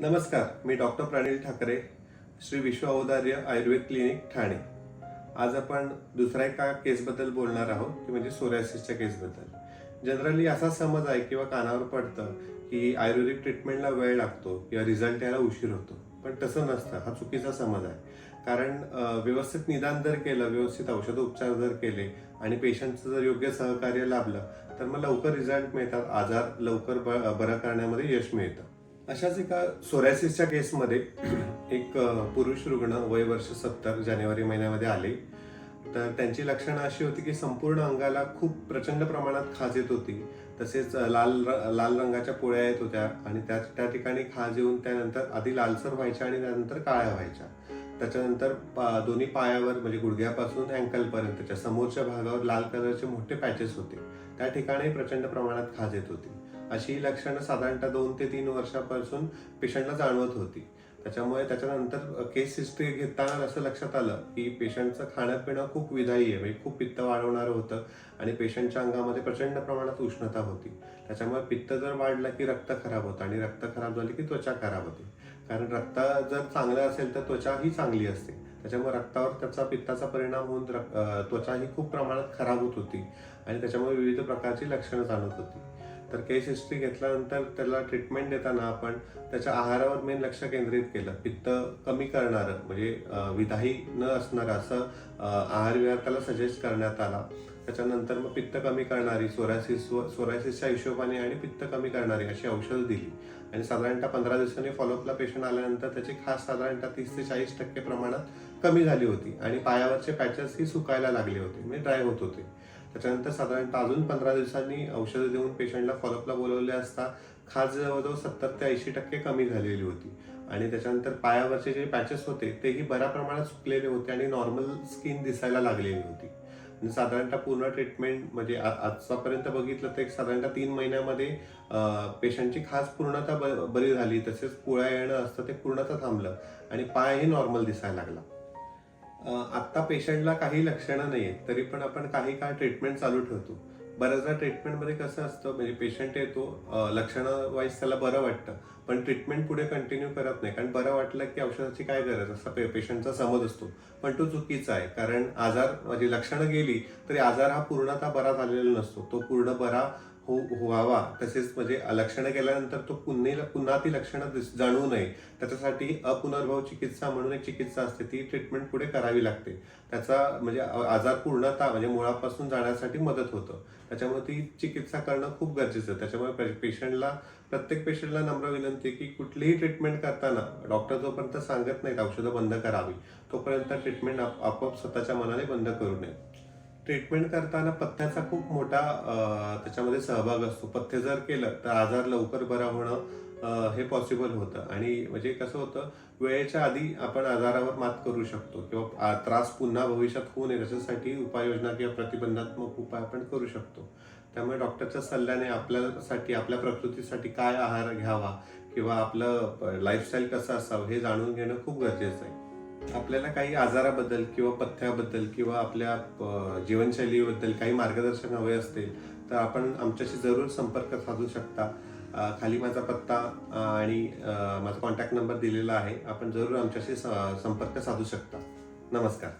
नमस्कार मी doctor Pranil Thakare Shri Vishwa Audarya Ayurveda clinic Thane. आज आपण दुसऱ्या एका केसबद्दल बोलणार आहोत की म्हणजे सोरायसिसच्या केसबद्दल. जनरली असा समज आहे किंवा कानावर पडतं की आयुर्वेदिक ट्रीटमेंटला वेळ लागतो किंवा रिझल्ट यायला उशीर होतो. पण तसं नसतं हा चुकीचा समज आहे. कारण व्यवस्थित निदान जर केलं व्यवस्थित औषध उपचार जर केले आणि पेशंटचं जर योग्य सहकार्य लाभलं तर मग लवकर रिझल्ट मिळतात आजार लवकर ब- बरं करण्यामध्ये यश मिळतं. अशाच एका सोरायसिसच्या केसमध्ये एक पुरुष रुग्ण वय वर्ष सत्तर जानेवारी महिन्यामध्ये आले. तर त्यांची लक्षणं अशी होती की संपूर्ण अंगाला खूप प्रचंड प्रमाणात खाज येत होती. तसेच लाल लाल रंगाच्या पोळ्या येत होत्या आणि त्या त्या ठिकाणी खाज येऊन त्यानंतर आधी लालसर व्हायच्या आणि त्यानंतर काळ्या व्हायच्या. त्याच्यानंतर पा- दोन्ही पायावर म्हणजे गुडघ्यापासून अँकलपर्यंतच्या समोरच्या भागावर लाल कलरचे मोठे पॅचेस होते. त्या ठिकाणी प्रचंड प्रमाणात खाज येत होती. अशी लक्षणं साधारणतः दोन ते तीन वर्षापासून पेशंटला जाणवत होती. त्याच्यामुळे त्याच्यानंतर केस हिस्ट्री घेताना असं लक्षात आलं की पेशंटचं खाणं पिणं खूप विधायी आहे. म्हणजे खूप पित्त वाढवणारं होतं आणि पेशंटच्या अंगामध्ये प्रचंड प्रमाणात उष्णता होती. त्याच्यामुळे पित्त जर वाढलं की रक्त खराब होतं आणि रक्त खराब झाले की त्वचा खराब होते. कारण रक्त जर चांगलं असेल तर त्वचा ही चांगली असते. त्याच्यामुळे रक्तावर त्याचा पित्ताचा परिणाम होऊन त्वचा ही खूप प्रमाणात खराब होत होती आणि त्याच्यामुळे विविध प्रकारची लक्षणं जाणवत होती. तर केस हिस्ट्री घेतल्यानंतर त्याला ट्रीटमेंट देताना आपण त्याच्या आहारावर मेन लक्ष केंद्रित केलं. पित्त कमी करणारं म्हणजे विधाही न असणारं असं आहार विहार त्याला सजेस्ट करण्यात आला. त्याच्यानंतर मग पित्त कमी करणारी सोरायसिस सोरायसिसच्या हिशोबाने आणि पित्त कमी करणारी अशी औषधं दिली. आणि साधारणतः पंधरा दिवसांनी फॉलोअपला पेशंट आल्यानंतर त्याची खास साधारणतः तीस ते चाळीस टक्के प्रमाणात कमी झाली होती. आणि पायावरचे पॅचेस ही सुकायला लागले होते म्हणजे ड्राय होत होते. त्याच्यानंतर साधारणतः अजून पंधरा दिवसांनी औषधं देऊन पेशंटला फॉलोअपला बोलवले असता खाज जवळजवळ सत्तर ते ऐंशी टक्के कमी झालेली होती. आणि त्याच्यानंतर पायावरचे जे पॅचेस होते तेही बऱ्या प्रमाणात सुकलेले होते आणि नॉर्मल स्किन दिसायला लागलेली होती. आणि साधारणतः पूर्ण ट्रीटमेंट म्हणजे आजपर्यंत बघितलं तर एक साधारणतः तीन महिन्यामध्ये पेशंटची खास पूर्णतः ब- बरी झाली. तसेच पुळ्या येणं असतं ते पूर्णतः थांबलं आणि पायही नॉर्मल दिसायला लागला. आत्ता पेशंटला काही लक्षणं नाही आहेत तरी पण आपण काही काळ ट्रीटमेंट चालू ठेवतो. बऱ्याचदा ट्रीटमेंटमध्ये कसं असतं म्हणजे पेशंट येतो लक्षणं वाईज त्याला बरं वाटतं. पण ट्रीटमेंट पुढे कंटिन्यू करत नाही. कारण बरं वाटलं की औषधाची काय गरज? असा पे- पेशंटचा समज असतो. पण तो चुकीचा आहे. कारण आजार म्हणजे लक्षणं गेली तरी आजार हा पूर्णतः बरा झालेला नसतो. तो पूर्ण बरा हो व्हावा. तसेच म्हणजे लक्षणं गेल्यानंतर तो पुन्हा पुन्हा ती लक्षणं दिस- जाणवू नये. त्याच्यासाठी अपुनर्भव चिकित्सा म्हणून एक चिकित्सा असते. ती ट्रीटमेंट पुढे करावी लागते. त्याचा म्हणजे आजार पूर्णता म्हणजे मुळापासून जाण्यासाठी मदत होतं. त्याच्यामुळे ती चिकित्सा करणं खूप गरजेचं त्याच्यामुळे पेशंटला प्रत्येक पेशंटला नम्र विनंती आहे की कुठलीही ट्रीटमेंट करताना डॉक्टर जोपर्यंत सांगत नाहीत औषधं बंद करावी तोपर्यंत ट्रीटमेंट आपोआप स्वतःच्या मनाने बंद करू नये. ट्रीटमेंट करताना पथ्याचा खूप मोठा त्याच्यामध्ये सहभाग असतो. पथ्य जर केलं तर आजार लवकर बरा होणं हे पॉसिबल होतं. आणि म्हणजे कसं होतं वेळेच्या आधी आपण आजारावर मात करू शकतो किंवा त्रास पुन्हा भविष्यात होऊ नये त्याच्यासाठी उपाययोजना किंवा प्रतिबंधात्मक उपाय आपण करू शकतो. त्यामुळे डॉक्टरच्या सल्ल्याने आपल्यासाठी आपल्या प्रकृतीसाठी काय आहार घ्यावा किंवा आपलं लाईफस्टाईल कसं असावं हे जाणून घेणं खूप गरजेचं आहे. आपल्याला काही आजाराबद्दल किंवा पथ्याबद्दल किंवा आपल्या जीवनशैलीबद्दल काही मार्गदर्शन हवे असतील तर आपण आमच्याशी जरूर संपर्क साधू शकता. खाली माझा पत्ता आणि माझा कॉन्टॅक्ट नंबर दिलेला आहे. आपण जरूर आमच्याशी संपर्क साधू शकता. नमस्कार.